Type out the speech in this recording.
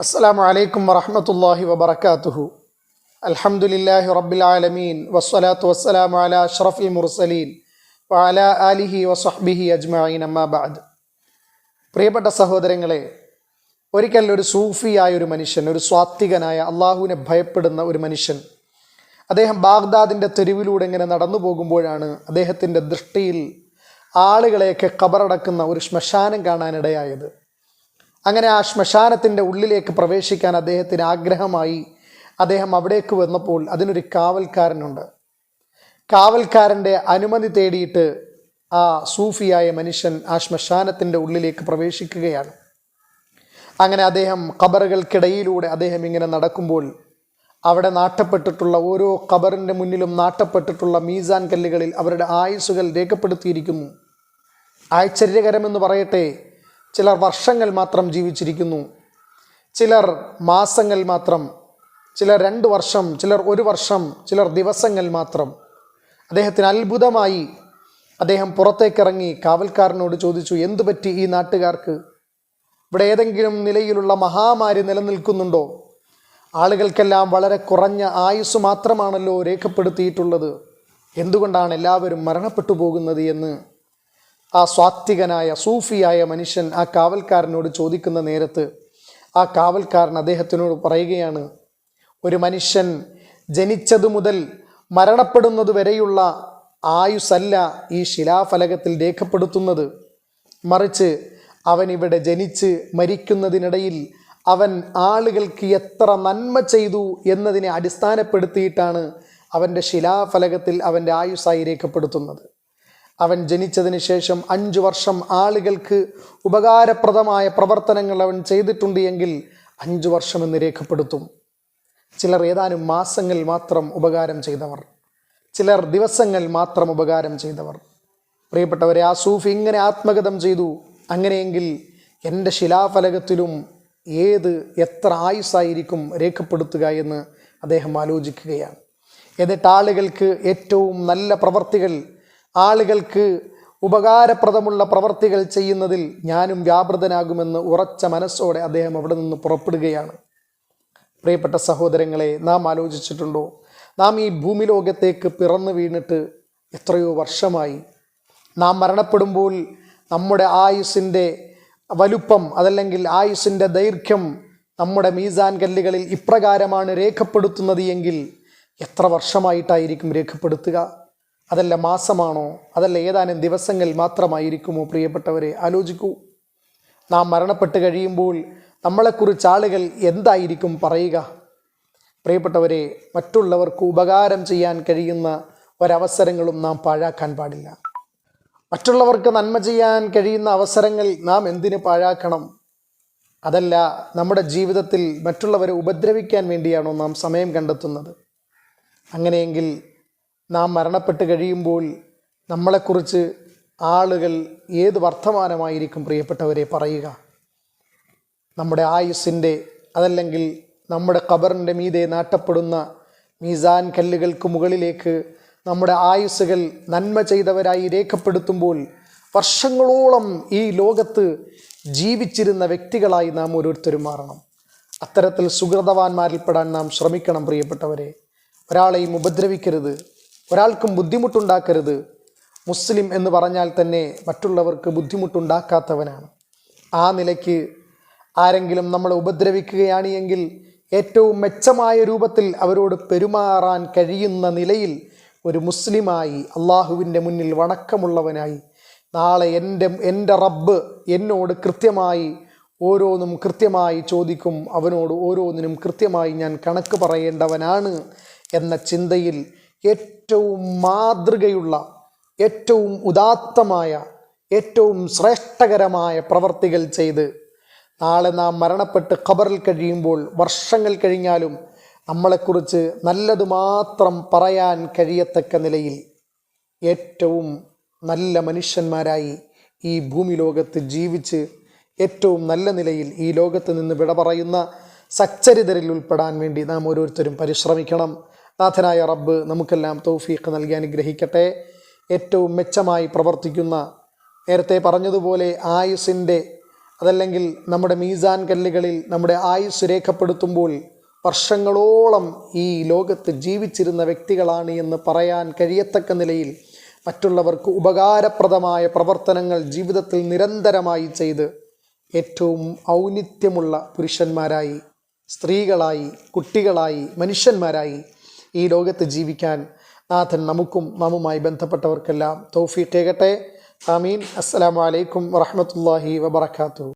അസ്സാം അലൈക്കും വറഹമത്തല്ലാഹി വബർക്കാത്തുഹു അൽഹമുല്ലാഹി റബ്ബിലാലമീൻ വസ്സലാത്തു വസ്സലാം അല അഷ്റഫുൽ മുർസലീൻ. വാല അലിഹി വസ്ബിഹി അജ്മീൻ അമ്മാബാദ് പ്രിയപ്പെട്ട സഹോദരങ്ങളെ ഒരിക്കൽ ഒരു സൂഫിയായ ഒരു മനുഷ്യൻ ഒരു സ്വാത്വികനായ അള്ളാഹുവിനെ ഭയപ്പെടുന്ന ഒരു മനുഷ്യൻ അദ്ദേഹം ബാഗ്ദാദിന്റെ തെരുവിലൂടെ ഇങ്ങനെ നടന്നു പോകുമ്പോഴാണ് അദ്ദേഹത്തിന്റെ ദൃഷ്ടിയിൽ ആളുകളെയൊക്കെ കബറടക്കുന്ന ഒരു ശ്മശാനം കാണാനിടയായത്. അങ്ങനെ ആ ശ്മശാനത്തിന്റെ ഉള്ളിലേക്ക് പ്രവേശിക്കാൻ അദ്ദേഹത്തിന് ആഗ്രഹമായി. അദ്ദേഹം അവിടേക്ക് വന്നപ്പോൾ അതിനൊരു കാവൽക്കാരനുണ്ട്. കാവൽക്കാരന്റെ അനുമതി തേടിയിട്ട് ആ സൂഫിയായ മനുഷ്യൻ ആ ശ്മശാനത്തിന്റെ ഉള്ളിലേക്ക് പ്രവേശിക്കുകയാണ്. അങ്ങനെ അദ്ദേഹം ഖബറുകൾക്കിടയിലൂടെ അദ്ദേഹം ഇങ്ങനെ നടക്കുമ്പോൾ അവിടെ നാട്ടപ്പെട്ടിട്ടുള്ള ഓരോ ഖബറിന്റെ മുന്നിലും നാട്ടപ്പെട്ടിട്ടുള്ള മീസാൻ കല്ലുകളിൽ അവരുടെ ആയുസ്സുകൾ രേഖപ്പെടുത്തിയിരിക്കുന്നു. ആശ്ചര്യകരമെന്ന് പറയട്ടെ ചിലർ വർഷങ്ങൾ മാത്രം ജീവിച്ചിരിക്കുന്നു. ചിലർ മാസങ്ങൾ മാത്രം. ചിലർ രണ്ട് വർഷം ചിലർ ഒരു വർഷം ചിലർ ദിവസങ്ങൾ മാത്രം. അദ്ദേഹത്തിന് അത്ഭുതമായി അദ്ദേഹം പുറത്തേക്കിറങ്ങി കാവൽക്കാരനോട് ചോദിച്ചു എന്തു പറ്റി ഈ നാട്ടുകാർക്ക്? ഇവിടെ ഏതെങ്കിലും നിലയിലുള്ള മഹാമാരി നിലനിൽക്കുന്നുണ്ടോ? ആളുകൾക്കെല്ലാം വളരെ കുറഞ്ഞ ആയുസ് മാത്രമാണല്ലോ രേഖപ്പെടുത്തിയിട്ടുള്ളത്. എന്തുകൊണ്ടാണ് എല്ലാവരും മരണപ്പെട്ടു പോകുന്നത് എന്ന്? ആ സ്വാത്വികനായ സൂഫിയായ മനുഷ്യൻ ആ കാവൽക്കാരനോട് ചോദിക്കുന്ന നേരത്ത് ആ കാവൽക്കാരൻ അദ്ദേഹത്തിനോട് പറയുകയാണ് ഒരു മനുഷ്യൻ ജനിച്ചതു മുതൽ മരണപ്പെടുന്നത് വരെയുള്ള ആയുസല്ല ഈ ശിലാഫലകത്തിൽ രേഖപ്പെടുത്തുന്നത്. മറിച്ച് അവൻ ഇവിടെ ജനിച്ച് മരിക്കുന്നതിനിടയിൽ അവൻ ആളുകൾക്ക് എത്ര നന്മ ചെയ്തു എന്നതിനെ അടിസ്ഥാനപ്പെടുത്തിയിട്ടാണ് അവന്റെ ശിലാഫലകത്തിൽ അവന്റെ ആയുസായി രേഖപ്പെടുത്തുന്നത്. അവൻ ജനിച്ചതിന് ശേഷം അഞ്ചു വർഷം ആളുകൾക്ക് ഉപകാരപ്രദമായ പ്രവർത്തനങ്ങൾ അവൻ ചെയ്തിട്ടുണ്ട് എങ്കിൽ അഞ്ചു വർഷം എന്ന് രേഖപ്പെടുത്തും. ചിലർ ഏതാനും മാസങ്ങൾ മാത്രം ഉപകാരം ചെയ്തവർ. ചിലർ ദിവസങ്ങൾ മാത്രം ഉപകാരം ചെയ്തവർ. പ്രിയപ്പെട്ടവരെ ആ സൂഫി ഇങ്ങനെ ആത്മഗതം ചെയ്തു. അങ്ങനെയെങ്കിൽ എന്റെ ശിലാഫലകത്തിലും ഏത് എത്ര ആയുസ്സായിരിക്കും രേഖപ്പെടുത്തുക എന്ന് അദ്ദേഹം ആലോചിക്കുകയാണ്. എന്നിട്ട് ആളുകൾക്ക് ഏറ്റവും നല്ല പ്രവർത്തികൾ ആളുകൾക്ക് ഉപകാരപ്രദമുള്ള പ്രവർത്തികൾ ചെയ്യുന്നതിൽ ഞാനും വ്യാപൃതനാകുമെന്ന് ഉറച്ച മനസ്സോടെ അദ്ദേഹം അവിടെ നിന്ന് പുറപ്പെടുകയാണ്. പ്രിയപ്പെട്ട സഹോദരങ്ങളെ നാം ആലോചിച്ചിട്ടുണ്ടോ? നാം ഈ ഭൂമി ലോകത്തേക്ക് പിറന്നു വീണിട്ട് എത്രയോ വർഷമായി. നാം മരണപ്പെടുമ്പോൾ നമ്മുടെ ആയുസിന്റെ വലുപ്പം അതല്ലെങ്കിൽ ആയുസിന്റെ ദൈർഘ്യം നമ്മുടെ മീസാൻ കല്ലുകളിൽ ഇപ്രകാരമാണ് രേഖപ്പെടുത്തുന്നത് എങ്കിൽ എത്ര വർഷമായിട്ടായിരിക്കും രേഖപ്പെടുത്തുക? അതല്ല മാസമാണോ? അതല്ല ഏതാനും ദിവസങ്ങൾ മാത്രമായിരിക്കുമോ? പ്രിയപ്പെട്ടവരെ ആലോചിക്കൂ. നാം മരണപ്പെട്ട് കഴിയുമ്പോൾ നമ്മളെക്കുറിച്ച് ആളുകൾ എന്തായിരിക്കും പറയുക? പ്രിയപ്പെട്ടവരെ മറ്റുള്ളവർക്ക് ഉപകാരം ചെയ്യാൻ കഴിയുന്ന ഒരവസരങ്ങളും നാം പാഴാക്കാൻ പാടില്ല. മറ്റുള്ളവർക്ക് നന്മ ചെയ്യാൻ കഴിയുന്ന അവസരങ്ങൾ നാം എന്തിനു പാഴാക്കണം? അതല്ല നമ്മുടെ ജീവിതത്തിൽ മറ്റുള്ളവരെ ഉപദ്രവിക്കാൻ വേണ്ടിയാണോ നാം സമയം കണ്ടെത്തുന്നത്? അങ്ങനെയെങ്കിൽ നാം മരണപ്പെട്ട് കഴിയുമ്പോൾ നമ്മളെക്കുറിച്ച് ആളുകൾ ഏത് വർത്തമാനമായിരിക്കും പ്രിയപ്പെട്ടവരെ പറയുക? നമ്മുടെ ആയുസ്സിന്റെ അതല്ലെങ്കിൽ നമ്മുടെ ഖബറിന്റെ മീതെ നാട്ടപ്പെടുന്ന മീസാൻ കല്ലുകൾക്ക് മുകളിലേക്ക് നമ്മുടെ ആയുസ്സുകൾ നന്മ ചെയ്തവരായി രേഖപ്പെടുത്തുമ്പോൾ വർഷങ്ങളോളം ഈ ലോകത്ത് ജീവിച്ചിരുന്ന വ്യക്തികളായി നാം ഓരോരുത്തരും മാറണം. അത്തരത്തിൽ സുഹൃതവാന്മാരിൽപ്പെടാൻ നാം ശ്രമിക്കണം പ്രിയപ്പെട്ടവരെ. ഒരാളെയും ഉപദ്രവിക്കരുത്. ഒരാൾക്കും ബുദ്ധിമുട്ടുണ്ടാക്കരുത്. മുസ്ലിം എന്ന് പറഞ്ഞാൽ തന്നെ മറ്റുള്ളവർക്ക് ബുദ്ധിമുട്ടുണ്ടാക്കാത്തവനാണ്. ആ നിലയ്ക്ക് ആരെങ്കിലും നമ്മളെ ഉപദ്രവിക്കുകയാണ് എങ്കിൽ ഏറ്റവും മെച്ചമായ രൂപത്തിൽ അവരോട് പെരുമാറാൻ കഴിയുന്ന നിലയിൽ ഒരു മുസ്ലിമായി അള്ളാഹുവിന്റെ മുന്നിൽ വണക്കമുള്ളവനായി നാളെ എന്റെ എന്റെ റബ്ബ് എന്നോട് കൃത്യമായി ഓരോന്നും കൃത്യമായി ചോദിക്കും. അവനോട് ഓരോന്നിനും കൃത്യമായി ഞാൻ കണക്ക് പറയേണ്ടവനാണ് എന്ന ചിന്തയിൽ ഏറ്റവും മാതൃകയുള്ള ഏറ്റവും ഉദാത്തമായ ഏറ്റവും ശ്രേഷ്ഠകരമായ പ്രവർത്തികൾ ചെയ്ത് നാളെ നാം മരണപ്പെട്ട് ഖബറിൽ കഴിയുമ്പോൾ വർഷങ്ങൾ കഴിഞ്ഞാലും നമ്മളെക്കുറിച്ച് നല്ലത് മാത്രം പറയാൻ കഴിയത്തക്ക നിലയിൽ ഏറ്റവും നല്ല മനുഷ്യന്മാരായി ഈ ഭൂമി ലോകത്ത് ജീവിച്ച് ഏറ്റവും നല്ല നിലയിൽ ഈ ലോകത്ത് നിന്ന് വിട പറയുന്ന സച്ചരിതരിൽ ഉൾപ്പെടാൻ വേണ്ടി നാം ഓരോരുത്തരും പരിശ്രമിക്കണം. നാഥനായ റബ്ബ് നമുക്കെല്ലാം തൗഫീഖ് നൽകി അനുഗ്രഹിക്കട്ടെ. ഏറ്റവും മെച്ചമായി പ്രവർത്തിക്കുന്ന നേരത്തെ പറഞ്ഞതുപോലെ ആയുസിന്റെ അതല്ലെങ്കിൽ നമ്മുടെ മീസാൻ കല്ലുകളിൽ നമ്മുടെ ആയുസ് രേഖപ്പെടുത്തുമ്പോൾ വർഷങ്ങളോളം ഈ ലോകത്ത് ജീവിച്ചിരുന്ന വ്യക്തികളാണ് എന്ന് പറയാൻ കഴിയത്തക്ക നിലയിൽ മറ്റുള്ളവർക്ക് ഉപകാരപ്രദമായ പ്രവർത്തനങ്ങൾ ജീവിതത്തിൽ നിരന്തരമായി ചെയ്ത് ഏറ്റവും ഔന്നിത്യമുള്ള പുരുഷന്മാരായി സ്ത്രീകളായി കുട്ടികളായി മനുഷ്യന്മാരായി ഈ ലോകത്ത് ജീവിക്കാൻ നാഥൻ നമുക്കും നാമുമായി ബന്ധപ്പെട്ടവർക്കെല്ലാം തൗഫീഖേകട്ടെ ആമീൻ. അസ്സലാമു അലൈക്കും വറഹ്മത്തുള്ളാഹി വബറകാതുഹു.